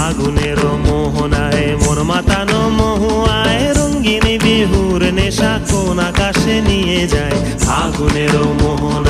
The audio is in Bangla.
ফাগুনের মোহনায় মোর মাতানো মহুয়ায় রঙ্গিনী বিহুর নেশা কোন আকাশে নিয়ে যায়। আগুনের মোহনায়